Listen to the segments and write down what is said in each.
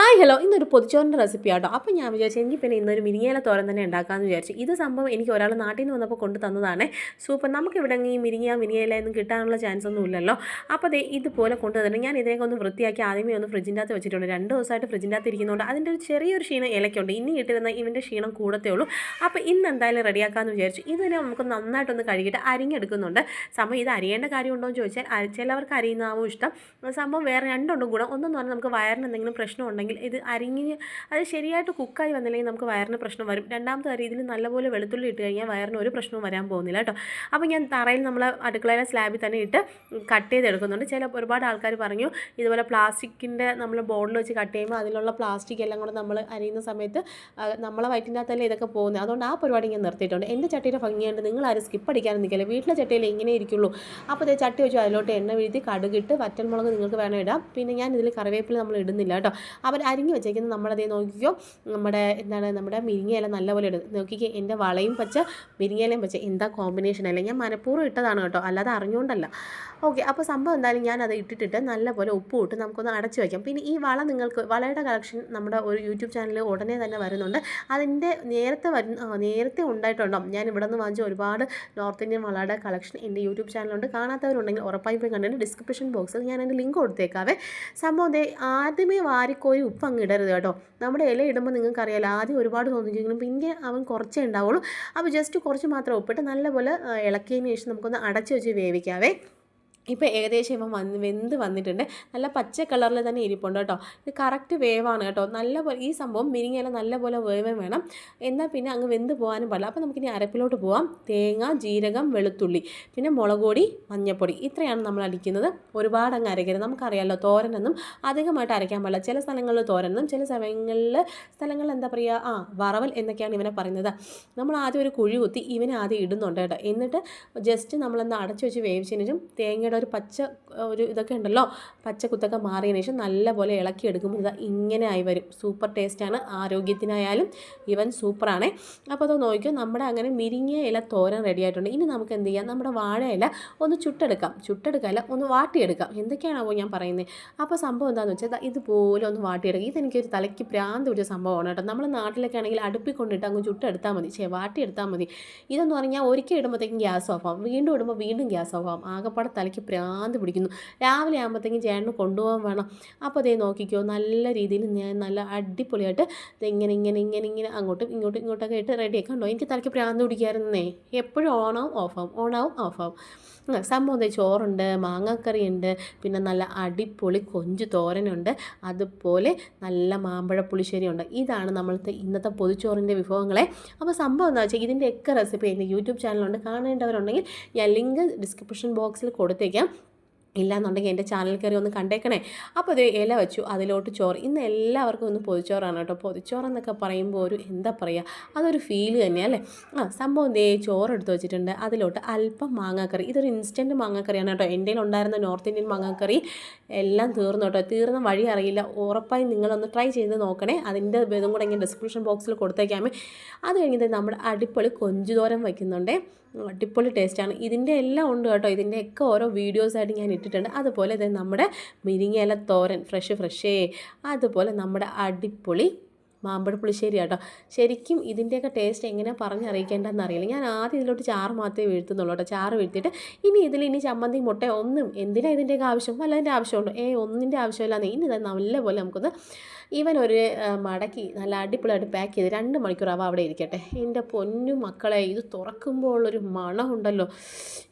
Hi hello. ഇന്നൊരു പൊതിച്ചോറിന്റെ recipe ആട്ടോ. അപ്പോൾ ഞാൻ വിചാരിച്ചു എനിക്ക് പിന്നെ ഇന്നൊരു മിരിങ്ങയില തോരൻ തന്നെ ഉണ്ടാക്കാമെന്ന് വിചാരിച്ചു. ഇത് സംഭവം എനിക്ക് ഒരാൾ നാട്ടിൽ നിന്ന് വന്നപ്പോൾ കൊണ്ടു തന്നതാണ്. സൂപ്പർ. നമുക്ക് ഇവിടെ ഈ മിരിങ്ങ മിരിങ്ങയില കിട്ടാനുള്ള ചാൻസ് ഒന്നും ഇല്ലല്ലോ. അപ്പോൾ അതേ ഇതുപോലെ കൊണ്ടു തന്നെ ഞാൻ ഇതിനൊക്കെ ഒന്ന് വൃത്തിയാക്കി ആദ്യമേ ഒന്ന് ഫ്രിഡ്ജിന്റെ അകത്ത് വെച്ചിട്ടുണ്ട്. രണ്ട് ദിവസമായിട്ട് ഫ്രിഡ്ജിന്റെ അകത്ത് ഇരിക്കുന്നതുകൊണ്ട് അതിന്റെ ഒരു ചെറിയൊരു ക്ഷീണം ഇലയ്ക്കുണ്ട്. ഇനി കിട്ടിരുന്ന ഇവന്റെ ക്ഷീണം കൂടത്തേ ഉള്ളൂ. അപ്പോൾ ഇന്ന് എന്തായാലും റെഡിയാക്കാമെന്ന് വിചാരിച്ചു. ഇതിനെ നമുക്ക് നന്നായിട്ടൊന്ന് കഴുകിയിട്ട് അരിഞ്ഞെടുക്കുന്നുണ്ട്. സംഭവം ഇത് അരിയേണ്ട കാര്യമുണ്ടോ എന്ന് ചോദിച്ചാൽ ചിലവർക്ക് അരിയുന്നതാവും ഇഷ്ടം. സംഭവം വേറെ രണ്ടുണ്ടും ഗുണം ഒന്നെന്ന് പറഞ്ഞാൽ നമുക്ക് വയറിന് എന്തെങ്കിലും പ്രശ്നം ഇത് അരിഞ്ഞ് അത് ശരിയായിട്ട് കുക്കായി വന്നില്ലെങ്കിൽ നമുക്ക് വയറിന് പ്രശ്നം വരും. രണ്ടാമത്തെ കാര്യം ഇതിൽ നല്ലപോലെ വെളുത്തുള്ളി ഇട്ട് കഴിഞ്ഞാൽ വയറിന് ഒരു പ്രശ്നവും വരാൻ പോകുന്നില്ല കേട്ടോ. അപ്പോൾ ഞാൻ തറയിൽ നമ്മൾ അടുക്കളയിലെ സ്ലാബിൽ തന്നെ ഇട്ട് കട്ട് ചെയ്തെടുക്കുന്നുണ്ട്. ചില ഒരുപാട് ആൾക്കാർ പറഞ്ഞു ഇതുപോലെ പ്ലാസ്റ്റിക്കിന്റെ നമ്മൾ ബോർഡിൽ വെച്ച് കട്ട് ചെയ്യുമ്പോൾ അതിലുള്ള പ്ലാസ്റ്റിക് എല്ലാം കൂടെ നമ്മൾ അരിയുന്ന സമയത്ത് നമ്മളെ വയറ്റിന്റെ അകത്തല്ലേ ഇതൊക്കെ പോകുന്നത്. അതുകൊണ്ട് ആ പരിപാടി ഞാൻ നിർത്തിയിട്ടുണ്ട്. എന്റെ ചട്ടിയുടെ ഭംഗിയായിട്ട് നിങ്ങൾ ആരും സ്കിപ്പ് അടിക്കാനും നിൽക്കില്ല. വീട്ടിലെ ചട്ടിയിൽ ഇങ്ങനെ ഇരിക്കുള്ളൂ. അപ്പോൾ ഇതേ ചട്ടി വെച്ചു അതിലോട്ട് എണ്ണ വീഴ്ത്തി കടുകിട്ട് വറ്റൻമുളക് നിങ്ങൾക്ക് വേണം ഇടാം. പിന്നെ ഞാൻ ഇതിൽ കറിവേപ്പില നമ്മൾ ഇടുന്നില്ല കേട്ടോ. അവർ അരിഞ്ഞു വെച്ചേക്കുന്നത് നമ്മളതേ നോക്കിക്കോ. നമ്മുടെ എന്താണ് നമ്മുടെ മിരിങ്ങയില നല്ലപോലെ ഇടും. നോക്കിക്കോ എന്റെ വളയും പച്ച മിരിങ്ങയിലയും പച്ച. എന്താ കോമ്പിനേഷൻ അല്ലേ? ഞാൻ മനഃപൂർവം ഇട്ടതാണ് കേട്ടോ. അല്ലാതെ അറിഞ്ഞുകൊണ്ടല്ല. ഓക്കെ അപ്പോൾ സംഭവം എന്തായാലും ഞാനത് ഇട്ടിട്ടിട്ട് നല്ലപോലെ ഉപ്പ് ഇട്ട് നമുക്കൊന്ന് അടച്ച് വയ്ക്കാം പിന്നെ ഈ വള നിങ്ങൾക്ക് വളയുടെ കളക്ഷൻ നമ്മുടെ ഒരു യൂട്യൂബ് ചാനലിൽ ഉടനെ തന്നെ വരുന്നുണ്ട്. അതിന്റെ നേരത്തെ വരുന്ന നേരത്തെ ഉണ്ടായിട്ടുണ്ടോ? ഞാൻ ഇവിടെ നിന്ന് വാങ്ങിച്ച ഒരുപാട് നോർത്ത് ഇന്ത്യൻ വളയുടെ കളക്ഷൻ എന്റെ യൂട്യൂബ് ചാനലുണ്ട് കാണാത്തവരുണ്ടെങ്കിൽ ഉറപ്പായും പോയി കണ്ടിട്ട് ഡിസ്ക്രിപ്ഷൻ ബോക്സിൽ ഞാൻ എന്റെ ലിങ്ക് കൊടുത്തേക്കാവേ. സംഭവം ആദ്യമേ വാരിക്കോരി ഉപ്പ് അങ്ങ് ഇടരുത് കേട്ടോ. നമ്മുടെ ഇല ഇടുമ്പോൾ നിങ്ങൾക്കറിയാലോ ആദ്യം ഒരുപാട് തോന്നിച്ചെങ്കിലും പിന്നെ അവൻ കുറച്ചേ ഉണ്ടാവുള്ളൂ. അപ്പോൾ ജസ്റ്റ് കുറച്ച് മാത്രം ഉപ്പിട്ട് നല്ലപോലെ ഇളക്കിയതിന് ശേഷം നമുക്കൊന്ന് അടച്ചു വെച്ച് വേവിക്കാവേ. ഇപ്പോൾ ഏകദേശം ഇപ്പം വന്ന് വെന്ത് വന്നിട്ടുണ്ട്. നല്ല പച്ച കളറിൽ തന്നെ ഇരിപ്പുണ്ട് കേട്ടോ. ഇത് കറക്റ്റ് വേവാണ് കേട്ടോ. നല്ല പോലെ ഈ സംഭവം മിരിങ്ങയില നല്ല പോലെ വേവം വേണം. എന്നാൽ പിന്നെ അങ്ങ് വെന്ത് പോകാനും പാടില്ല. അപ്പോൾ നമുക്കിനി അരപ്പിലോട്ട് പോവാം. തേങ്ങ ജീരകം വെളുത്തുള്ളി പിന്നെ മുളക് പൊടി മഞ്ഞൾപ്പൊടി. ഇത്രയാണ് നമ്മൾ അടിക്കുന്നത്. ഒരുപാട് അങ്ങ് അരയ്ക്കരുത് നമുക്കറിയാമല്ലോ തോരനൊന്നും അധികമായിട്ട് അരയ്ക്കാൻ പാടില്ല. ചില സ്ഥലങ്ങളിൽ തോരനും ചില സമയങ്ങളിൽ സ്ഥലങ്ങളിൽ എന്താ പറയുക? ആ വറവൽ എന്നൊക്കെയാണ് ഇവനെ പറയുന്നത്. നമ്മൾ ആദ്യം ഒരു കുഴി കുത്തി ഇവനെ ആദ്യം ഇടുന്നുണ്ട് കേട്ടോ. എന്നിട്ട് ജസ്റ്റ് നമ്മളൊന്ന് അടച്ചു വെച്ച് വേവിച്ചതിനും തേങ്ങയുടെ ഒരു പച്ച ഒരു ഇതൊക്കെ ഉണ്ടല്ലോ. പച്ച കുത്തൊക്കെ മാറിയതിന് ശേഷം നല്ലപോലെ ഇളക്കി എടുക്കുമ്പോൾ ഇതാ ഇങ്ങനെ ആയി വരും. സൂപ്പർ ടേസ്റ്റാണ് ആരോഗ്യത്തിനായാലും ഇവൻ സൂപ്പറാണ് അപ്പോൾ അത് നോക്കിയോ നമ്മുടെ അങ്ങനെ മിരിങ്ങിയ ഇല തോരൻ റെഡി ആയിട്ടുണ്ട്. ഇനി നമുക്ക് എന്ത് ചെയ്യാം? നമ്മുടെ വാഴ ഇല ഒന്ന് ചുട്ടെടുക്കാം. ചുട്ടെടുക്കാമല്ല ഒന്ന് വാട്ടിയെടുക്കാം. എന്തൊക്കെയാണോ ഞാൻ പറയുന്നത് അപ്പോൾ സംഭവം എന്താണെന്ന് വെച്ചാൽ ഇതുപോലെ ഒന്ന് വാട്ടിയെടുക്കുക ഇതെനിക്കൊരു തലയ്ക്ക് പ്രാന്ത് പിടിച്ച സംഭവമാണ് കേട്ടോ. നമ്മൾ നാട്ടിലൊക്കെ ആണെങ്കിൽ അടുപ്പിൽ കൊണ്ടിട്ട് അങ്ങ് ചുട്ടെടുത്താൽ മതി. ചേ വാട്ടിയെടുത്താൽ മതി. ഇതെന്ന് പറഞ്ഞാൽ ഒരിക്കൽ ഇടുമ്പോഴത്തേക്കും ഗ്യാസ് ഓഫ് ആവും. വീണ്ടും ഇടുമ്പോൾ വീണ്ടും ഗ്യാസ് ഓഫ് ആവും. ആകെപ്പാടെ തലയ്ക്ക് ഭ്രാന്ത് പിടിക്കുന്നു. രാവിലെ ആകുമ്പോഴത്തേക്കും ചേട്ടന് കൊണ്ടുപോകാൻ വേണം. അപ്പോൾ അതേ നോക്കിക്കോ നല്ല രീതിയിൽ ഞാൻ നല്ല അടിപൊളിയായിട്ട് ഇങ്ങനെ ഇങ്ങനെ ഇങ്ങനെ ഇങ്ങനെ അങ്ങോട്ടും ഇങ്ങോട്ടും ഇങ്ങോട്ടൊക്കെ ഇട്ട് റെഡിയൊക്കെ ഉണ്ടോ എനിക്ക് തലയ്ക്ക് പ്രാന്ത് പിടിക്കാറുന്നേ എപ്പോഴും ഓണാവും ഓഫാവും ഓണാവും ഓഫാവും സംഭവം എന്താ ചോറുണ്ട് മാങ്ങാക്കറി ഉണ്ട് പിന്നെ നല്ല അടിപൊളി കൊഞ്ച് തോരനുണ്ട് അതുപോലെ നല്ല മാമ്പഴ പുളിശ്ശേരി ഉണ്ട് ഇതാണ് നമ്മളത്തെ ഇന്നത്തെ പൊതിച്ചോറിന്റെ വിഭവങ്ങളെ. അപ്പോൾ സംഭവം എന്താ വെച്ചാൽ ഇതിന്റെയൊക്കെ റെസിപ്പി എന്റെ യൂട്യൂബ് ചാനലുണ്ട് കാണേണ്ടവരുണ്ടെങ്കിൽ ഞാൻ ലിങ്ക് ഡിസ്ക്രിപ്ഷൻ ബോക്സിൽ കൊടുത്തേക്കാം. ഇല്ലാന്നുണ്ടെങ്കിൽ എന്റെ ചാനൽ കയറി ഒന്ന് കണ്ടേക്കണേ. അപ്പോൾ അത് ഇല വെച്ചു. അതിലോട്ട് ചോറ്. ഇന്ന് എല്ലാവർക്കും ഒന്ന് പൊതിച്ചോറാണ് കേട്ടോ. പൊതിച്ചോറെന്നൊക്കെ പറയുമ്പോൾ ഒരു എന്താ പറയുക? അതൊരു ഫീൽ തന്നെയാണ് അല്ലേ? ആ സംഭവം ദേ ചോറ് എടുത്ത് വെച്ചിട്ടുണ്ട്. അതിലോട്ട് അല്പം മാങ്ങാക്കറി. ഇതൊരു ഇൻസ്റ്റന്റ് മാങ്ങാക്കറിയാണ് കേട്ടോ. എന്റെ ഉണ്ടായിരുന്ന നോർത്ത് ഇന്ത്യൻ മാങ്ങാക്കറി. എല്ലാം തീർന്നു കേട്ടോ. തീർന്ന വഴി അറിയില്ല. ഉറപ്പായി നിങ്ങളൊന്ന് ട്രൈ ചെയ്ത് നോക്കണേ. അതിന്റെ ഇതും കൂടെ ഇങ്ങനെ ഡിസ്ക്രിപ്ഷൻ ബോക്സിൽ കൊടുത്തേക്കാമേ. അത് കഴിഞ്ഞിട്ട് നമ്മുടെ അടിപ്പൊളി കൊഞ്ചുതോരം വയ്ക്കുന്നുണ്ട്. അടിപൊളി ടേസ്റ്റാണ്. ഇതിന്റെ എല്ലാം ഉണ്ട് കേട്ടോ. ഇതിന്റെയൊക്കെ ഓരോ വീഡിയോസായിട്ട് ഞാൻ ഇട്ടിട്ടുണ്ട്. അതുപോലെ ഇത് നമ്മുടെ മിരിങ്ങയില തോരൻ ഫ്രഷ് ഫ്രഷേ. അതുപോലെ നമ്മുടെ അടിപൊളി മാമ്പഴ പുളിശ്ശേരി കേട്ടോ. ശരിക്കും ഇതിന്റെയൊക്കെ ടേസ്റ്റ് എങ്ങനെ പറഞ്ഞറിയിക്കേണ്ടതെന്ന് അറിയില്ല. ഞാൻ ആദ്യം ഇതിലോട്ട് ചാറ് മാത്രമേ വീഴ്ത്തുന്നുള്ളൂ കേട്ടോ. ചാറ് വീഴ്ത്തിയിട്ട് ഇനി ഇതിൽ ഇനി ചമ്മന്തി മുട്ട ഒന്നും എന്തിനാണ് ഇതിന്റെയൊക്കെ ആവശ്യം? വല്ലതിന്റെ ആവശ്യമുണ്ടോ? ഏ ഒന്നിന്റെ ആവശ്യമില്ലാന്ന്. ഇനി ഇത് നല്ലപോലെ നമുക്കൊന്ന് ഇവൻ ഒരു മടക്കി നല്ല അടിപൊളിയായിട്ട് പാക്ക് ചെയ്ത് രണ്ട് മണിക്കൂർ അവ അവിടെ ഇരിക്കട്ടെ. എന്റെ പൊന്നു മക്കളെ ഇത് തുറക്കുമ്പോൾ ഉള്ളൊരു മണമുണ്ടല്ലോ.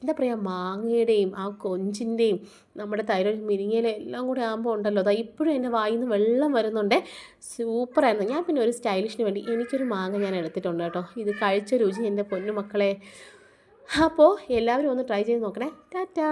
എന്താ പറയുക മാങ്ങയുടെയും ആ കൊഞ്ചിന്റെയും നമ്മുടെ തൈരോട് മിനിങ്ങയിലെ എല്ലാം കൂടി ആകുമ്പോൾ ഉണ്ടല്ലോ. അതാ ഇപ്പോഴും എന്റെ വായിൽ നിന്ന് വെള്ളം വരുന്നുണ്ട്. സൂപ്പറായിരുന്നു ഞാൻ പിന്നെ ഒരു സ്റ്റൈലിഷിന് വേണ്ടി എനിക്കൊരു മാങ്ങ ഞാൻ എടുത്തിട്ടുണ്ട് കേട്ടോ. ഇത് കഴിച്ച രുചി എന്റെ പൊന്നു മക്കളെ. അപ്പോൾ എല്ലാവരും ഒന്ന് ട്രൈ ചെയ്ത് നോക്കണേ. ടാറ്റാ!